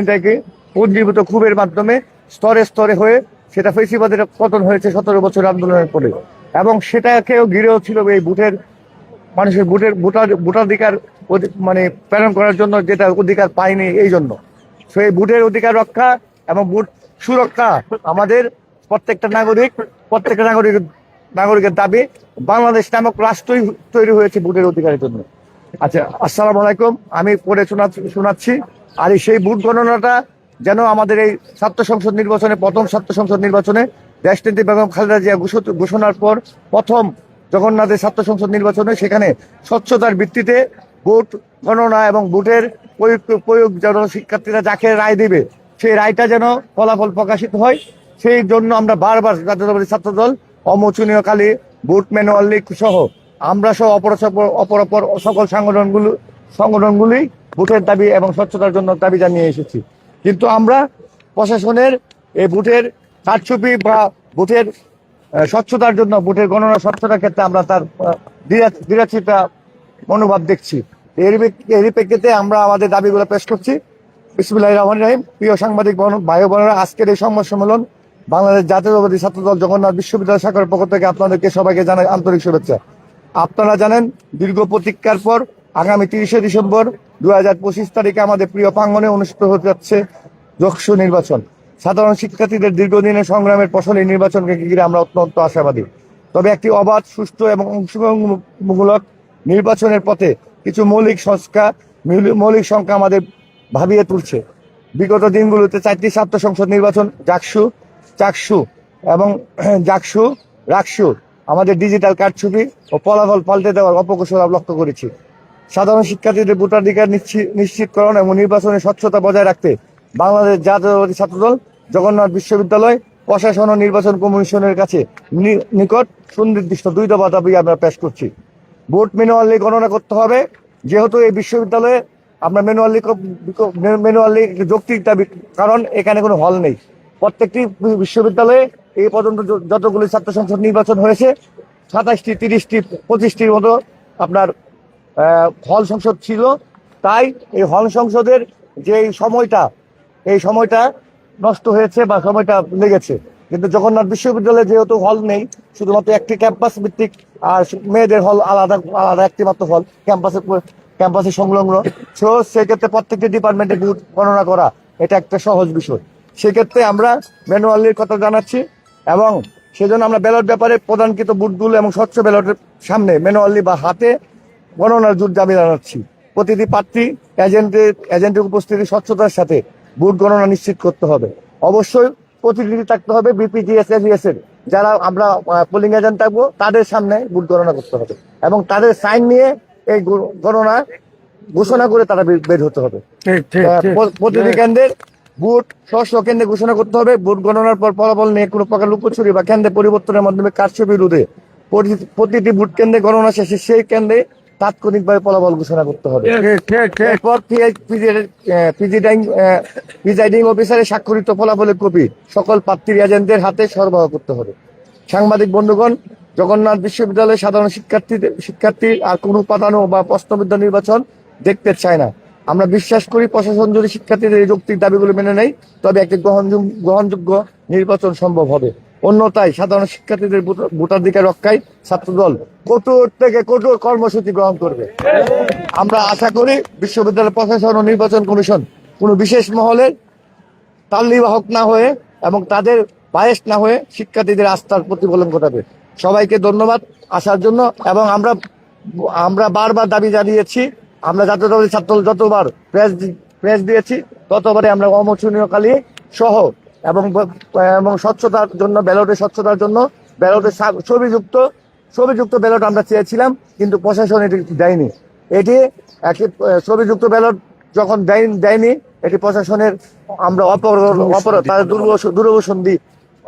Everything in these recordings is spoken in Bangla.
এটাকে পুঞ্জীভূত ক্ষোভের মাধ্যমে স্তরে স্তরে হয়ে সেটা ফেসিবাদের পতন হয়েছে সতেরো বছর আন্দোলনের পরে। এবং সেটাকেও ঘিরেও ছিল এই বুথের মানুষের ভোটের ভোটার, ভোটাধিকার মানে প্রেরণ করার জন্য যেটা অধিকার পায়নি এই জন্য। সেই ভোটের অধিকার রক্ষা এবং ভোট সুরক্ষা আমাদের প্রত্যেকটা নাগরিক প্রত্যেকটা নাগরিক, নাগরিকের দাবি বাংলাদেশ নামক রাষ্ট্রই তৈরি হয়েছে ভোটের অধিকারের জন্য। আচ্ছা আসসালাম আলাইকুম। আমি পড়ে শোনা, শোনাচ্ছি। আর এই সেই ভোট গণনাটা যেন আমাদের এই ছাত্র সংসদ নির্বাচনে, প্রথম ছাত্র সংসদ নির্বাচনে দেশনেত্রী বেগম খালেদা জিয়া ঘোষণার পর প্রথম জগন্নাথের ছাত্র সংসদ নির্বাচনে সেখানে স্বচ্ছতার ভিত্তিতে ভোট গণনা এবং ভোটের প্রয়োগ প্রয়োগ যেন শিক্ষার্থীরা যাকে রায় দিবে, সেই রায়টা যেন ফলাফল প্রকাশিত হয়। সেই জন্য আমরা বারবার জাতীয়তাবাদী ছাত্র দল অমোচনীয় কালী, ভোট ম্যানুয়াল লিগ সহ আমরা সহ, অপর অপর সকল সংগঠনগুলো, সংগঠনগুলি ভোটের দাবি এবং স্বচ্ছতার জন্য দাবি জানিয়ে এসেছি। কিন্তু আমরা প্রশাসনের এই ভোটের কারচুপি বা ভোটের স্বচ্ছতার জন্য, ভোটের গণনা স্বচ্ছতার ক্ষেত্রে আমরা তার বিরাচিতা মনোভাব দেখছি। এর প্রেক্ষিতে আমরা আমাদের দাবিগুলো পেশ করছি। বিসমুল্লাহ রহমান রাহিম। প্রিয় সাংবাদিক ভাই বোনেরা, আজকের এই সংবাদ সম্মেলন বাংলাদেশ জাতীয়তাবাদী ছাত্র দল জগন্নাথ বিশ্ববিদ্যালয় শাখার পক্ষ থেকে আপনাদেরকে সবাইকে জানাই আন্তরিক শুভেচ্ছা। আপনারা জানেন, দীর্ঘ প্রতীক্ষার পর আগামী তিরিশে ডিসেম্বর দু হাজার পঁচিশ তারিখে আমাদের প্রিয় প্রাঙ্গনে অনুষ্ঠিত হতে যাচ্ছে যক্ষু নির্বাচন। সাধারণ শিক্ষার্থীদের দীর্ঘদিনের সংগ্রামের ফসল এই নির্বাচনকে ঘিরে আমরা অত্যন্ত আশাবাদী। তবে একটি অবাধ, সুষ্ঠু এবং অংশগ্রহণমূলক নির্বাচনের পথে কিছু মৌলিক সংস্কার মৌলিক- সংখ্যা আমাদের ভাবিয়ে তুলছে। বিগত দিনগুলোতে চারটি ছাত্র সংসদ নির্বাচন জাকসু চাকসু এবং জাকসু রাকসু, আমাদের ডিজিটাল কারচুপি ও ফলাফল পাল্টে দেওয়ার অপকৌশল লক্ষ্য করেছি। সাধারণ শিক্ষার্থীদের ভোটাধিকার নিশ্চি- নিশ্চিতকরণ এবং নির্বাচনের স্বচ্ছতা বজায় রাখতে বাংলাদেশ জাতীয়তাবাদী ছাত্রদল, জগন্নাথ বিশ্ববিদ্যালয়, প্রশাসন ও নির্বাচন কমিশনের কাছে নিকট সুনির্দিষ্ট দুই দফা দাবি আমরা পেশ করছি। ভোট ম্যানুয়ালি গণনা করতে হবে। যেহেতু এই বিশ্ববিদ্যালয়ে আমরা ম্যানুয়ালি ম্যানুয়ালি যৌক্তিক দাবি, কারণ এখানে কোনো হল নেই। প্রত্যেকটি বিশ্ববিদ্যালয়ে এই পর্যন্ত যতগুলি ছাত্র সংসদ নির্বাচন হয়েছে, সাতাশটি, তিরিশটি, পঁচিশটির মতো আপনার হল সংসদ ছিল, তাই এই হল সংসদের যে সময়টা, এই সময়টা নষ্ট হয়েছে বা সময়টা লেগেছে। কিন্তু জগন্নাথ বিশ্ববিদ্যালয়ে যেহেতু হল নেই, শুধুমাত্র একটি ক্যাম্পাস ভিত্তিক, আর মেয়েদের হল আলাদা আলাদা একটি মাত্র হল, ক্যাম্পাসের ক্যাম্পাসে সংলগ্ন। সো সেক্ষেত্রে প্রত্যেকটি ডিপার্টমেন্টে বুথ গণনা করা, এটা একটা সহজ বিষয়। সেক্ষেত্রে আমরা ম্যানুয়ালির কথা জানাচ্ছি, এবং সেজন্য আমরা ব্যালট ব্যাপারে প্রদানকৃত বুটগুলো এবং স্বচ্ছ ব্যালটের সামনে ম্যানুয়ালি বা হাতে গণনার জোর দাবি জানাচ্ছি। প্রতিটি প্রার্থী এজেন্টের এজেন্টের উপস্থিতি স্বচ্ছতার সাথে ভোট গণনা নিশ্চিত করতে হবে। অবশ্যই প্রতিনিধি থাকতে হবে বিপিজিএস এর যারা আমরা পোলিং এজেন্ট থাকব তাদের সামনে ভোট গণনা করতে হবে এবং তাদের সাইন নিয়ে এই গণনা ঘোষণা করে তারা বের- হতে হবে। প্রতিটি কেন্দ্রের ভোট স্ব কেন্দ্রে ঘোষণা করতে হবে। ভোট গণনার পর ফলাফল নিয়ে কোনো প্রকার লুকোচুরি বা কেন্দ্রে পরিবর্তনের মাধ্যমে কারচুপি রোধে প্রতি- প্রতিটি ভোট কেন্দ্রে গণনা শেষে সেই কেন্দ্রে তাৎক্ষণিকভাবে ফলাফল ঘোষণা করতে হবে। এরপর প্রিজাইডিং অফিসারের স্বাক্ষরিত ফলাফলের কপি সকল প্রার্থীর এজেন্টদের হাতে সরবরাহ করতে হবে। সাংবাদিক বন্ধুগণ জগন্নাথ বিশ্ববিদ্যালয়ের সাধারণ শিক্ষার্থীদের শিক্ষার্থী আর কোনো উপাদান বা প্রশ্নবিদ্যা নির্বাচন দেখতে চায় না। আমরা বিশ্বাস করি প্রশাসন যদি শিক্ষার্থীদের এই যৌক্তিক দাবিগুলো মেনে নেয় তবে একটি গ্রহণযোগ্য গ্রহণযোগ্য নির্বাচন সম্ভব হবে। অন্যথায় সাধারণ শিক্ষার্থীদের ভোট- ভোটাধিকার রক্ষায় ছাত্রদল কঠোর থেকে কঠোর কর্মসূচি গ্রহণ করবে। আমরা আশা করি বিশ্ববিদ্যালয় প্রশাসন ও নির্বাচন কমিশন কোনো বিশেষ মহলের তাল্লিবাহক না হয়ে এবং তাদের বায়েস না হয়ে শিক্ষার্থীদের আস্থার প্রতিফলন ঘটাবে। সবাইকে ধন্যবাদ আসার জন্য এবং আমরা আমরা বারবার দাবি জানিয়েছি, আমরা জাতীয়তাবাদী ছাত্র যতবার প্রেস প্রেস দিয়েছি ততবারে আমরা অমোচনীয় কালী সহ এবং এবং স্বচ্ছতার জন্য, ব্যালটের স্বচ্ছতার জন্য ব্যালটের ছবিযুক্ত ছবিযুক্ত ব্যালট আমরা চেয়েছিলাম, কিন্তু প্রশাসন এটি দেয়নি। এটি একটি ছবিযুক্ত ব্যালট যখন দেয়- দেয়নি, এটি প্রশাসনের আমরা অপর অপর তাদের দুর্বস- দুরবসন্ধি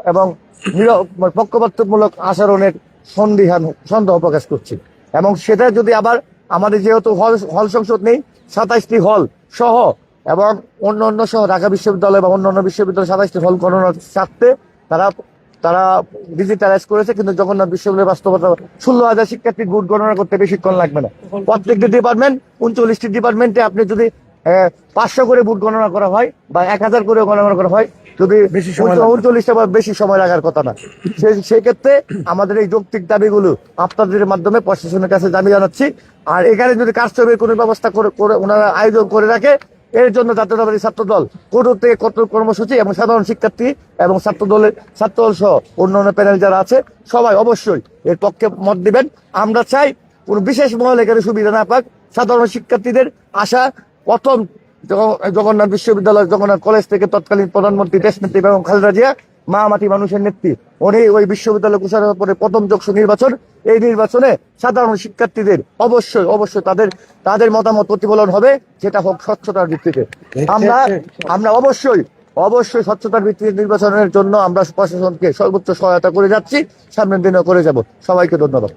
এবং পক্ষপাতমূলক আচরণের সন্দিহান, সন্দেহ প্রকাশ করছি। এবং সেটা যদি আবার আমাদের যেহেতু হল হল সংসদ নেই সাতাইশটি হল সহ এবং অন্য অন্য সহ ঢাকা বিশ্ববিদ্যালয় বা অন্য অন্য বিশ্ববিদ্যালয় সাতাইশটি হল গণনার স্বার্থে তারা তারা ডিজিটালাইজ করেছে কিন্তু জগন্নাথ বিশ্ববিদ্যালয়ের বাস্তবতা ষোলো হাজার শিক্ষার্থীর ভোট গণনা করতে বেশিক্ষণ লাগবে না। প্রত্যেকটি ডিপার্টমেন্ট উনচল্লিশটি ডিপার্টমেন্টে আপনি যদি পাঁচশো করে বুট গণনা করা হয় বা এক হাজার করে গণনা করা হয় যদি বেশি উনচল্লিশটা বা বেশি সময় লাগার কথা না। সেই সেক্ষেত্রে আমাদের এই যৌক্তিক দাবিগুলো আপনাদের মাধ্যমে প্রশাসনের কাছে দাবি জানাচ্ছি। আর এখানে যদি কারচুপির কোনো ব্যবস্থা করে করে ওনারা আয়োজন করে রাখে এর জন্য জাতীয়তাবাদী ছাত্র দল কঠোর থেকে কঠোর কর্মসূচি এবং সাধারণ শিক্ষার্থী এবং ছাত্র দলের ছাত্র দল সহ অন্যান্য প্যানেল যারা আছে, সবাই অবশ্যই এর পক্ষে মত দিবেন। আমরা চাই কোন বিশেষ মহল এখানে সুবিধা না পাক। সাধারণ শিক্ষার্থীদের আশা, প্রথম জগন্নাথ বিশ্ববিদ্যালয়, জগন্নাথ কলেজ থেকে তৎকালীন প্রধানমন্ত্রী দেশনেত্রী এবং খালেদা জিয়া মা মাটি মানুষের নেত্রী। উনি ওই বিশ্ববিদ্যালয় ঘোষণার পরে প্রথম যোগ্য নির্বাচন। এই নির্বাচনে সাধারণ শিক্ষার্থীদের অবশ্যই অবশ্যই তাদের তাদের মতামত প্রতিফলন হবে যেটা হোক স্বচ্ছতার ভিত্তিতে। আমরা আমরা অবশ্যই অবশ্যই স্বচ্ছতার ভিত্তিতে নির্বাচনের জন্য আমরা প্রশাসনকে সর্বোচ্চ সহায়তা করে যাচ্ছি সামনের দিনেও করে যাব। সবাইকে ধন্যবাদ।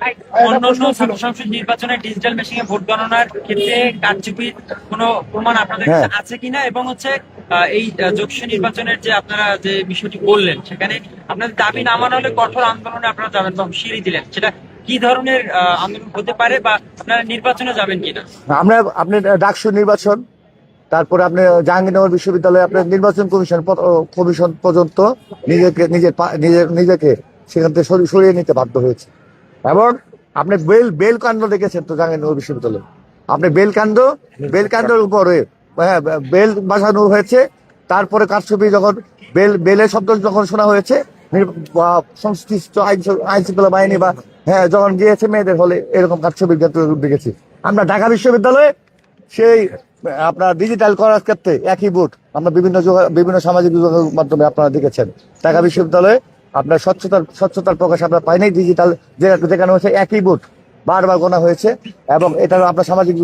অন্যান্য ছাত্র সংসদ নির্বাচনে ডিজিটাল মেশিনে ভোট গণনার ক্ষেত্রে কারচুপির কোনো প্রমাণ আপনাদের কাছে হ্যাঁ। আছে কিনা? এবং হচ্ছে এই নির্বাচনের যে আপনারা যে বিষয়টি বললেন সেখানে আপনাদের দাবি না মানা হলে কঠোর আন্দোলনে আপনারা যাবেন বা হুঁশিয়ারি দিলেন। সেটা কি ধরনের আন্দোলন হতে পারে বা আপনারা নির্বাচনে যাবেন কিনা? আমরা আপনি ডাকসু নির্বাচন তারপরে আপনি জাহাঙ্গীরনগর বিশ্ববিদ্যালয়ে আপনার নির্বাচন কমিশন কমিশন পর্যন্ত নিজেকে নিজের নিজের নিজেকে সেখান থেকে সরিয়ে নিতে বাধ্য হয়েছে। এবং আপনি বেল বেল কাণ্ড দেখেছেন তো জাহাঙ্গীরনগর বিশ্ববিদ্যালয়ে? আপনি বেল কাণ্ড, বেল কাণ্ডের উপরে হ্যাঁ বেল বাসানো হয়েছে, তারপরে কারছবি যখন, বেল, বেলের শব্দ যখন শোনা হয়েছে সংশ্লিষ্ট আইন শৃঙ্খলা বাহিনী বা হ্যাঁ যখন গিয়েছে মেয়েদের হলে এরকম কারছবি দেখেছি। আমরা ঢাকা বিশ্ববিদ্যালয়ে সেই, আপনার ডিজিটাল করার ক্ষেত্রে একই বুট আমরা বিভিন্ন বিভিন্ন সামাজিক যোগাযোগ মাধ্যমে আপনারা দেখেছেন। ঢাকা বিশ্ববিদ্যালয়ে আপনার স্বচ্ছতার স্বচ্ছতার প্রকাশ আমরা পাইনি ডিজিটাল যেখানে হচ্ছে একই বুট বারবার গোনা হয়েছে এবং এটা আমরা সামাজিক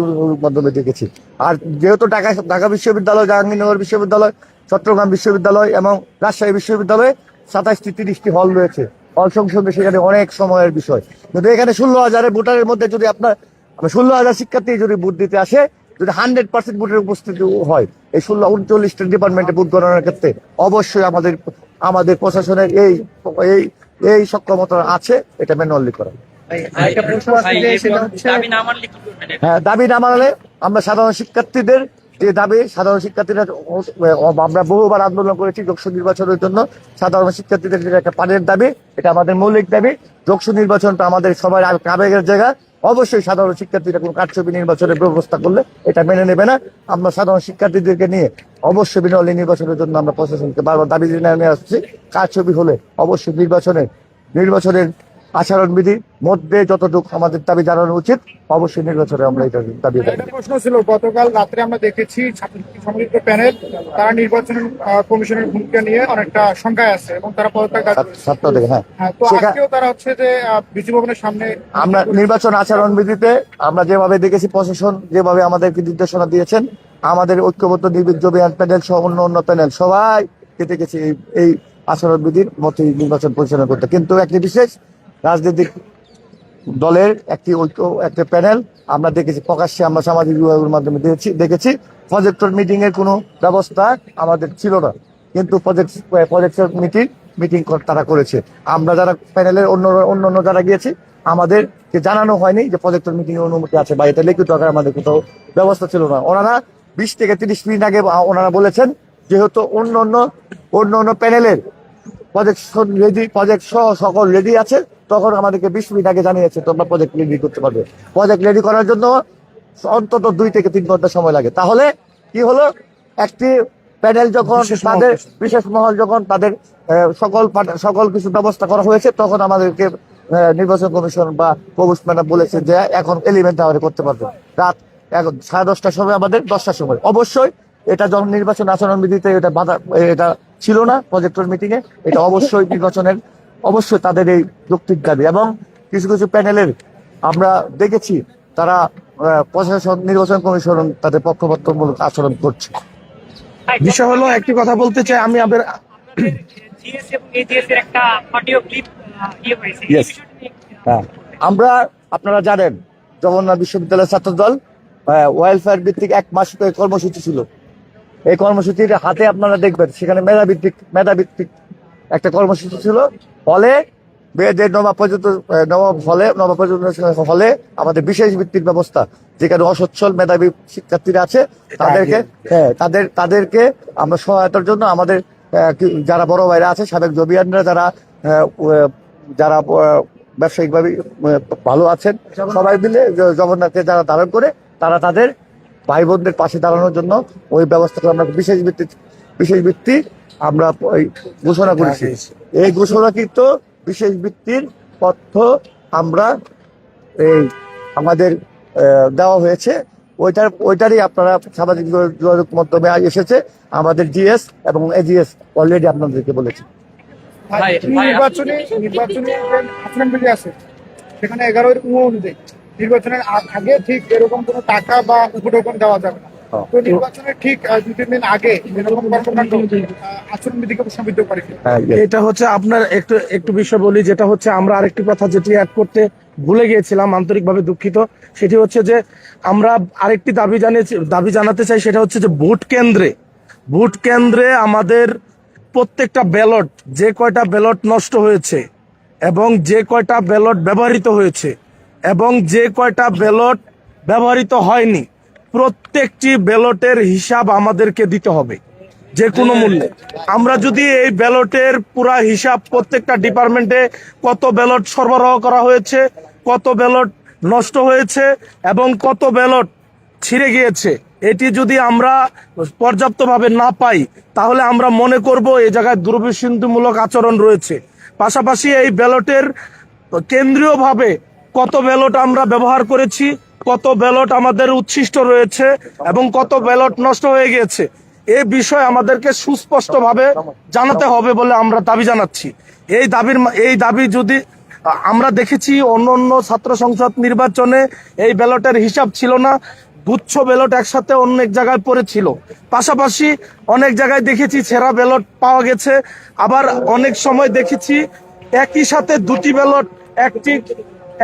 মাধ্যমে দেখেছি। আর যেহেতু ঢাকা ঢাকা বিশ্ববিদ্যালয় জাহাঙ্গীরনগর বিশ্ববিদ্যালয়, চট্টগ্রাম বিশ্ববিদ্যালয় এবং রাজশাহী বিশ্ববিদ্যালয়ে সাতাশটি, তিরিশটি হল রয়েছে। হল সংসদে সেখানে অনেক সময়ের বিষয়। কিন্তু এখানে ষোলো হাজারের ভোটারের মধ্যে যদি আপনার ষোলো হাজার শিক্ষার্থী যদি ভোট দিতে আসে, যদি হান্ড্রেড পার্সেন্ট ভোটের উপস্থিতি হয়, এই ষোলো, উনচল্লিশটা ডিপার্টমেন্টে ভোট গণনার ক্ষেত্রে অবশ্যই আমাদের আমাদের প্রশাসনের এই এই এই সক্ষমতা আছে এটা ম্যানুয়ালি করা? হ্যাঁ দাবি না মানলে আমরা সাধারণ শিক্ষার্থীদের যে দাবি সাধারণ শিক্ষার্থীরা আমরা বহুবার আন্দোলন করেছি যোগসু নির্বাচনের জন্য। সাধারণ শিক্ষার্থীদের একটা পানের দাবি এটা আমাদের মৌলিক দাবি। যোগসু নির্বাচনটা আমাদের সবাই আবেগের জায়গা। অবশ্যই সাধারণ শিক্ষার্থীরা কোনো কারচুপি নির্বাচনের ব্যবস্থা করলে এটা মেনে নেবে না। আমরা সাধারণ শিক্ষার্থীদেরকে নিয়ে অবশ্যই বিনলি নির্বাচনের জন্য আমরা প্রশাসনকে বারবার দাবি জানিয়ে আসছি। কারচুপি হলে অবশ্যই নির্বাচনের নির্বাচনের আচরণবিধি মধ্যে যতটুকু আমাদের দাবি জানানো উচিত অবশ্যই নির্বাচনে আমরা এটা দাবি প্রশ্ন ছিল গতকাল রাত্রে আমরা দেখেছি সম্মিলিত প্যানেল তারা নির্বাচন কমিশনের ভূমিকা নিয়ে অনেকটা শঙ্কায় আছে এবং তারা পদত্যাগ দাবি ছাত্র থেকে হ্যাঁ। হ্যাঁ তো আজকেও তারা হচ্ছে যে বিসি ভবনের সামনে আমরা নির্বাচন আচরণ বিধিতে আমরা যেভাবে দেখেছি প্রশাসন যেভাবে আমাদেরকে নির্দেশনা দিয়েছেন আমাদের ঐক্যবদ্ধ নির্বিঘ্ন প্যানেল সহ অন্য অন্য প্যানেল সবাই কেটে গেছে এই- এই আচরণ বিধির মতোই নির্বাচন পরিচালনা করতে। কিন্তু একটি বিশেষ রাজনৈতিক দলের একটি ঐক্য, একটি প্যানেল আমরা দেখেছি, প্রকাশ্যে আমরা সামাজিক বিভাগের মাধ্যমে দেখেছি দেখেছি। প্রজেক্টর মিটিং এর কোনো ব্যবস্থা আমাদের ছিল না। কিন্তু প্রজেক্ট প্রজেক্টর মিটিং মিটিং তারা করেছে। আমরা যারা প্যানেলের অন্য অন্য অন্য যারা গিয়েছি, আমাদেরকে জানানো হয়নি যে প্রজেক্টর মিটিং এর অনুমতি আছে বা এটা লিখিত আকারে আমাদের কোথাও ব্যবস্থা ছিল না। ওনারা বিশ থেকে তিরিশ মিনিট আগে ওনারা বলেছেন যেহেতু অন্য অন্য অন্য অন্য প্যানেলের প্রজেক্ট রেডি প্রজেক্ট সহ সকল রেডি আছে তখন আমাদেরকে বিশ মিনিট আগে জানিয়েছে তোমরা প্রজেক্ট রেডি করতে পারবে। প্রজেক্ট রেডি করার জন্য অন্তত দুই থেকে তিন ঘণ্টা সময় লাগে। তাহলে কি হলো? একটি প্যানেল যখন তাদের বিশেষ মহল যখন তাদের সকল সকল কিছু ব্যবস্থা করা হয়েছে তখন আমাদেরকে নির্বাচন কমিশন বা ম্যাডাম বলেছে যে এখন এলিমেন্ট আমাদের করতে পারবে। রাত সাড়ে দশটার সময় আমাদের দশটার সময়। অবশ্যই এটা যখন নির্বাচন আচরণ বিধিতে এটা বাধা এটা ছিল না প্রজেক্টর মিটিং এ এটা অবশ্যই নির্বাচনের অবশ্যই তাদের এই যৌক্তিক দাবি। এবং কিছু কিছু প্যানেলের আমরা দেখেছি তারা প্রশাসন নির্বাচন কমিশন তাদের পক্ষপাতমূলক আচরণ করছে। বিষয় হলো একটি কথা বলতে চাই আমি আপনার হ্যাঁ আমরা আপনারা জানেন জগন্নাথ বিশ্ববিদ্যালয়ের ছাত্র দল ওয়েলফেয়ার ভিত্তিক এক মাস করে কর্মসূচি ছিল। এই কর্মসূচির হাতে আপনারা দেখবেন সেখানে মেধাভিত্তিক মেধাভিত্তিক একটা কর্মসূচি ছিল। ফলে মেয়েদের নবাব পর্যন্ত নবাব হলে নবাব পর্যন্ত হলে আমাদের বিশেষ বৃত্তির ব্যবস্থা যেখানে অসচ্ছল মেধাবী শিক্ষার্থীরা আছে তাদেরকে হ্যাঁ তাদের তাদেরকে আমরা সহায়তার জন্য আমাদের যারা বড় ভাইরা আছে সাবেক জবিয়ানরা যারা যারা ব্যবসায়িকভাবে ভালো আছেন সবাই মিলে জগন্নাথকে যারা ধারণ করে তারা তাদের ভাই বোনদের পাশে দাঁড়ানোর জন্য ওই ব্যবস্থা করে আমরা বিশেষ ভিত্তি বিশেষ ভিত্তি আমরা ওই ঘোষণা করেছি। এই ঘোষণাকৃত বিশেষ ভিত্তির তথ্য আমরা এই আমাদের দেওয়া হয়েছে। ওইটার ওইটারই আপনারা সামাজিক যোগাযোগ- মাধ্যমে এসেছে। আমাদের জিএস এবং এজিএস অলরেডি আপনাদেরকে বলেছি। নির্বাচনী নির্বাচনী আছে। সেখানে এগারো এর অনুযায়ী। নির্বাচনের আগে ঠিক এরকম কোনো টাকা বা উপটোকন দেওয়া যাবে না। তো নির্বাচনের ঠিক দুই তিন দিন আগে এরকম কর্মকাণ্ড আহ, আচরণ করে? হ্যাঁ. এটা হচ্ছে আপনার একটু একটু বিষয় বলি যেটা হচ্ছে আমরা আরেকটি কথা যেটি অ্যাড করতে ভুলে গিয়েছিলাম আন্তরিকভাবে দুঃখিত সেটি হচ্ছে যে আমরা আরেকটি দাবি জানিয়েছি দাবি জানাতে চাই সেটা হচ্ছে যে ভোট কেন্দ্রে ভোট কেন্দ্রে আমাদের প্রত্যেকটা ব্যালট যে কয়টা ব্যালট নষ্ট হয়েছে এবং যে কয়টা ব্যালট ব্যবহৃত হয়েছে এবং যে কয়টা ব্যালট ব্যবহৃত হয়নি প্রত্যেকটি ব্যালটের হিসাব আমাদেরকে দিতে হবে যে কোনো মূল্যে। আমরা যদি এই ব্যালটের পুরা হিসাব প্রত্যেকটা ডিপার্টমেন্টে কত ব্যালট সরবরাহ করা হয়েছে কত ব্যালট নষ্ট হয়েছে এবং কত ব্যালট ছিঁড়ে গিয়েছে এটি যদি আমরা পর্যাপ্তভাবে না পাই তাহলে আমরা মনে করব এই জায়গায় দুর্বিসন্ধমূলক আচরণ রয়েছে। পাশাপাশি এই ব্যালটের কেন্দ্রীয়ভাবে কত ব্যালট আমরা ব্যবহার করেছি, কত ব্যালট আমাদের উচ্ছিষ্ট রয়েছে এবং কত ব্যালট নষ্ট হয়ে গিয়েছে এই বিষয়ে আমাদেরকে সুস্পষ্টভাবে জানাতে হবে বলে আমরা দাবি জানাচ্ছি। এই দাবির এই দাবি যদি আমরা দেখেছি অন্য অন্য ছাত্র সংসদ নির্বাচনে এই ব্যালটের হিসাব ছিল না, গুচ্ছ ব্যালট একসাথে অনেক জায়গায় পড়েছিল। পাশাপাশি অনেক জায়গায় দেখেছি ছেঁড়া ব্যালট পাওয়া গেছে, আবার অনেক সময় দেখেছি একই সাথে দুটি ব্যালট, একটি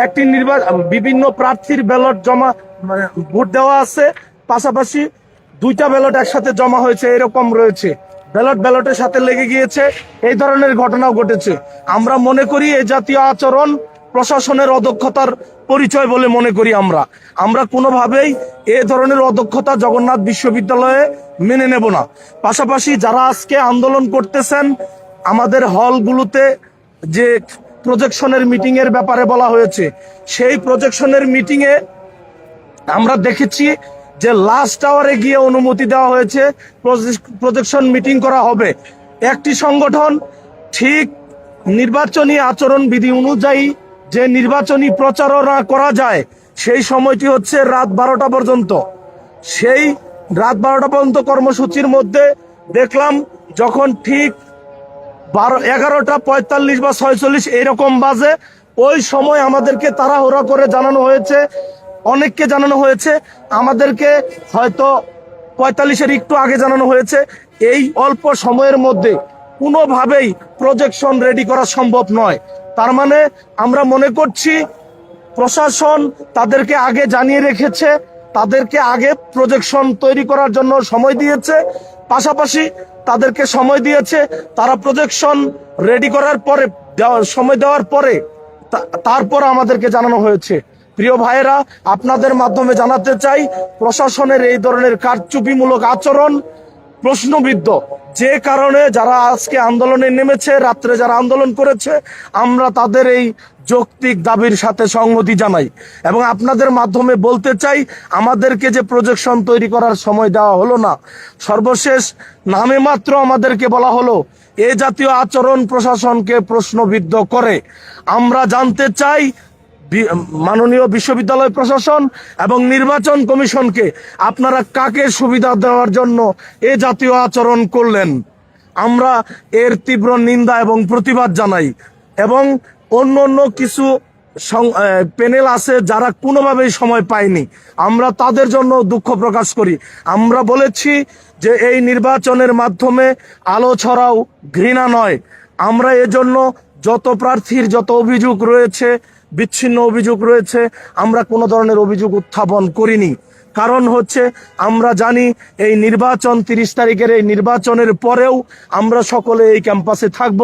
একটি নির্বাচন বিভিন্ন প্রার্থীর ব্যালট জমা মানে ভোট দেওয়া আছে। পাশাপাশি দুইটা ব্যালট একসাথে জমা হয়েছে, এরকম রয়েছে। ব্যালট ব্যালটের সাথে লেগে গিয়েছে, এই ধরনের ঘটনাও ঘটেছে। আমরা মনে করি এই জাতীয় আচরণ প্রশাসনের অদক্ষতার পরিচয় বলে মনে করি আমরা। আমরা কোনোভাবেই এ ধরনের অদক্ষতা জগন্নাথ বিশ্ববিদ্যালয়ে মেনে নেব না। পাশাপাশি যারা আজকে আন্দোলন করতেছেন, আমাদের হলগুলোতে যে প্রজেকশনের মিটিং এর ব্যাপারে বলা হয়েছে। সেই প্রজেকশনের মিটিং এ আমরা দেখেছি যে লাস্ট আওয়ারে গিয়ে অনুমতি দেওয়া হয়েছে প্রজেকশন মিটিং করা হবে। একটি সংগঠন ঠিক নির্বাচনী আচরণ বিধি অনুযায়ী যে নির্বাচনী প্রচারণা করা যায়, সেই সময়টি হচ্ছে রাত বারোটা পর্যন্ত। সেই রাত বারোটা পর্যন্ত কর্মসূচির মধ্যে দেখলাম যখন ঠিক বারো, এগারোটা, পঁয়তাল্লিশ বা ছয়চল্লিশ এইরকম বাজে। ওই সময় আমাদেরকে তাড়াহুড়া করে জানানো হয়েছে, অনেককে জানানো হয়েছে। আমাদেরকে হয়তো পঁয়তাল্লিশের একটু আগে জানানো হয়েছে। এই অল্প সময়ের মধ্যে কোনোভাবেই প্রজেকশন রেডি করা সম্ভব নয়। তার মানে আমরা মনে করছি প্রশাসন তাদেরকে আগে জানিয়ে রেখেছে, তাদেরকে আগে প্রজেকশন তৈরি করার জন্য সময় দিয়েছে। পাশাপাশি তাদেরকে সময় দিয়েছে, তারা প্রজেকশন রেডি করার পরে সময় দেওয়ার পরে তারপর আমাদেরকে জানানো হয়েছে। প্রিয় ভাইয়েরা, আপনাদের মাধ্যমে জানাতে চাই, প্রশাসনের এই ধরনের কারচুপিমূলক আচরণ প্রশ্নবিদ্ধ। যে কারণে যারা আজকে আন্দোলনে নেমেছে, রাত্রে যারা আন্দোলন করেছে, আমরা তাদের এই যৌক্তিক দাবির সাথে সংহতি জানাই। এবং আপনাদের মাধ্যমে বলতে চাই, আমাদেরকে যে প্রজেকশন তৈরি করার সময় দেওয়া হলো না, সর্বশেষ নামে মাত্র আমাদেরকে বলা হলো, এ জাতীয় আচরণ প্রশাসনকে প্রশ্নবিদ্ধ করে। আমরা জানতে চাই মাননীয় বিশ্ববিদ্যালয় প্রশাসন এবং নির্বাচন কমিশনকে আপনারা কাকে সুবিধা দেওয়ার জন্য এ জাতীয় আচরণ করলেন? আমরা এর তীব্র নিন্দা এবং প্রতিবাদ জানাই এবং অন্য অন্য কিছু প্যানেল আছে যারা কোনোভাবেই সময় পায়নি। আমরা তাদের জন্য দুঃখ প্রকাশ করি। আমরা বলেছি যে এই নির্বাচনের মাধ্যমে আলো ছড়াও, ঘৃণা নয়। আমরা এজন্য যত প্রার্থীর যত অভিযোগ রয়েছে বিচ্ছিন্ন অভিযোগ রয়েছে। আমরা কোনো ধরনের অভিযোগ উত্থাপন করিনি। কারণ হচ্ছে আমরা জানি এই নির্বাচন তিরিশ তারিখের এই নির্বাচনের পরেও আমরা সকলে এই ক্যাম্পাসে থাকব।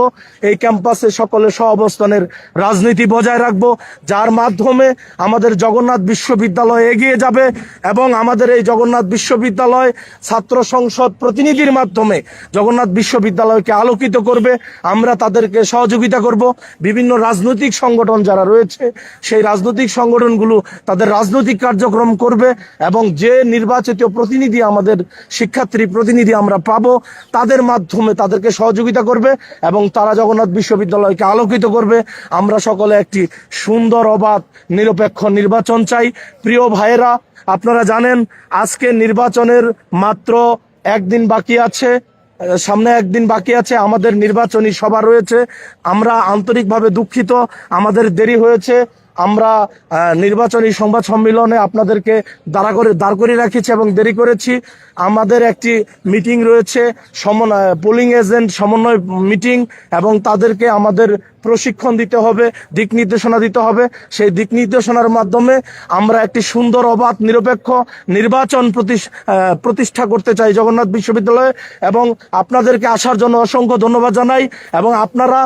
এই ক্যাম্পাসে সকলে সহাবস্থানের রাজনীতি বজায় রাখব। যার মাধ্যমে আমাদের জগন্নাথ বিশ্ববিদ্যালয় এগিয়ে যাবে এবং আমাদের এই জগন্নাথ বিশ্ববিদ্যালয় ছাত্র সংসদ প্রতিনিধির মাধ্যমে জগন্নাথ বিশ্ববিদ্যালয়কে আলোকিত করবে। আমরা তাদেরকে সহযোগিতা করব। বিভিন্ন রাজনৈতিক সংগঠন যারা রয়েছে, সেই রাজনৈতিক সংগঠনগুলো তাদের রাজনৈতিক কার্যক্রম করবে এবং যে নির্বাচিত প্রতিনিধি আমাদের শিক্ষার্থী প্রতিনিধি আমরা পাবো, তাদের মাধ্যমে তাদেরকে সহযোগিতা করবে এবং তারা জগন্নাথ বিশ্ববিদ্যালয়কে আলোকিত করবে। আমরা সকলে একটি সুন্দর, অবাধ, নিরপেক্ষ নির্বাচন চাই। প্রিয় ভাইয়েরা, আপনারা জানেন, আজকে নির্বাচনের মাত্র একদিন বাকি আছে, সামনে একদিন বাকি আছে, আমাদের নির্বাচনী সভা রয়েছে। আমরা আন্তরিকভাবে দুঃখিত, আমাদের দেরি হয়েছে। আমরা নির্বাচনী সংবাদ সম্মেলনে আপনাদেরকে দাঁড়া করে, দাঁড় করে রাখিছি এবং দেরি করেছি। আমাদের একটি মিটিং রয়েছে সমন্বয় পোলিং এজেন্ট সমন্বয় মিটিং এবং তাদেরকে আমাদের প্রশিক্ষণ দিতে হবে, দিক নির্দেশনা দিতে হবে। সেই দিক নির্দেশনার মাধ্যমে আমরা একটি সুন্দর, অবাধ, নিরপেক্ষ নির্বাচন প্রতিষ্ঠা করতে চাই জগন্নাথ বিশ্ববিদ্যালয়ে এবং আপনাদেরকে আসার জন্য অসংখ্য ধন্যবাদ জানাই এবং আপনারা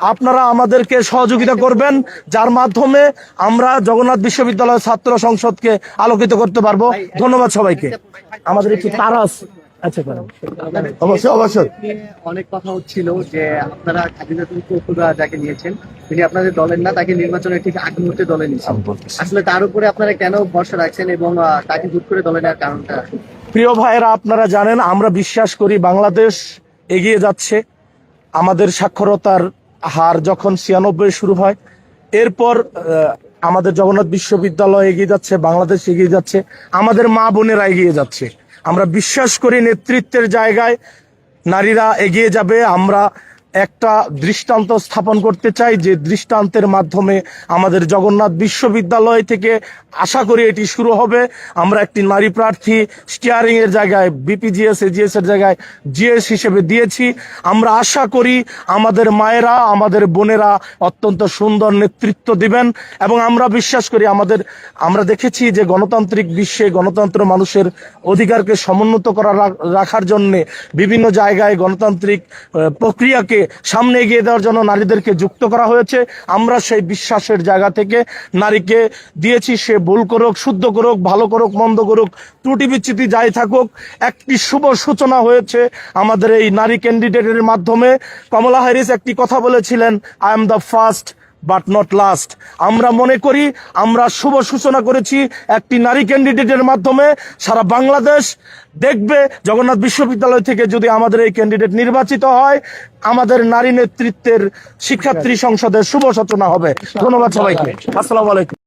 আপনারা আমাদেরকে সহযোগিতা করবেন যার মাধ্যমে আমরা জগন্নাথ বিশ্ববিদ্যালয় ছাত্র সংসদকে আলোকিত করতে পারব। ধন্যবাদ সবাইকে। আমাদের একটু তারা আছে। আচ্ছা। অবশ্যই অবশ্যই। অনেক কথা হচ্ছিল যে আপনারা যাকে নিয়েছেন। তিনি আপনাদের দলের না তাকে নির্বাচনের ঠিক আগ মুহূর্তে দলে নিয়েছেন। আসলে তার উপরে আপনারা কেন ভরসা রাখছেন এবং তাকে হুট করে দলে নেওয়ার কারণটা? প্রিয় ভাইয়েরা আপনারা জানেন আমরা বিশ্বাস করি বাংলাদেশ এগিয়ে যাচ্ছে। আমাদের সাক্ষরতার হার যখন ছিয়ানব্বই শুরু হয়, এরপর আমাদের জগন্নাথ বিশ্ববিদ্যালয় এগিয়ে যাচ্ছে, বাংলাদেশ এগিয়ে যাচ্ছে, আমাদের মা বোনেরা এগিয়ে যাচ্ছে। আমরা বিশ্বাস করি নেতৃত্বের জায়গায় নারীরা এগিয়ে যাবে, আমরা একটা দৃষ্টান্ত স্থাপন করতে চাই যে দৃষ্টান্তের মাধ্যমে আমাদের জগন্নাথ বিশ্ববিদ্যালয় থেকে আশা করি এটি শুরু হবে। আমরা একটি নারী প্রার্থী স্টিয়ারিং এর জায়গায় বিপিজিএস এজিএস এর জায়গায় জিএস হিসেবে দিয়েছি। আমরা আশা করি আমাদের মায়েরা, আমাদের বোনেরা অত্যন্ত সুন্দর নেতৃত্ব দিবেন এবং আমরা বিশ্বাস করি আমাদের, আমরা দেখেছি যে গণতান্ত্রিক বিশ্বে গণতন্ত্র মানুষের অধিকারকে সমুন্নত করা রাখার জন্যে বিভিন্ন জায়গায় গণতান্ত্রিক প্রক্রিয়াকে সামনে এগিয়ে দেওয়ার জন্য নারীদেরকে যুক্ত করা হয়েছে। আমরা সেই বিশ্বাসের জায়গা থেকে নারীকে দিয়েছি, সে ভুল করুক, শুদ্ধ করুক, ভালো করুক, মন্দ করুক, ত্রুটি বিচ্যুতি যাই থাকুক, একটি শুভ সূচনা হয়েছে আমাদের এই নারী ক্যান্ডিডেটের মাধ্যমে। কমলা হ্যারিস একটি কথা বলেছিলেন I am the first but not last আমরা মনে করি, আমরা শুভ সূচনা করেছি একটি নারী ক্যান্ডিডেটের মাধ্যমে। সারা বাংলাদেশ দেখবে জগন্নাথ বিশ্ববিদ্যালয় থেকে যদি আমাদের এই ক্যান্ডিডেট নির্বাচিত হয়, আমাদের নারী নেতৃত্বের শিক্ষার্থী সংসদের শুভ সূচনা হবে। ধন্যবাদ সবাইকে। আসসালাম আলাইকুম।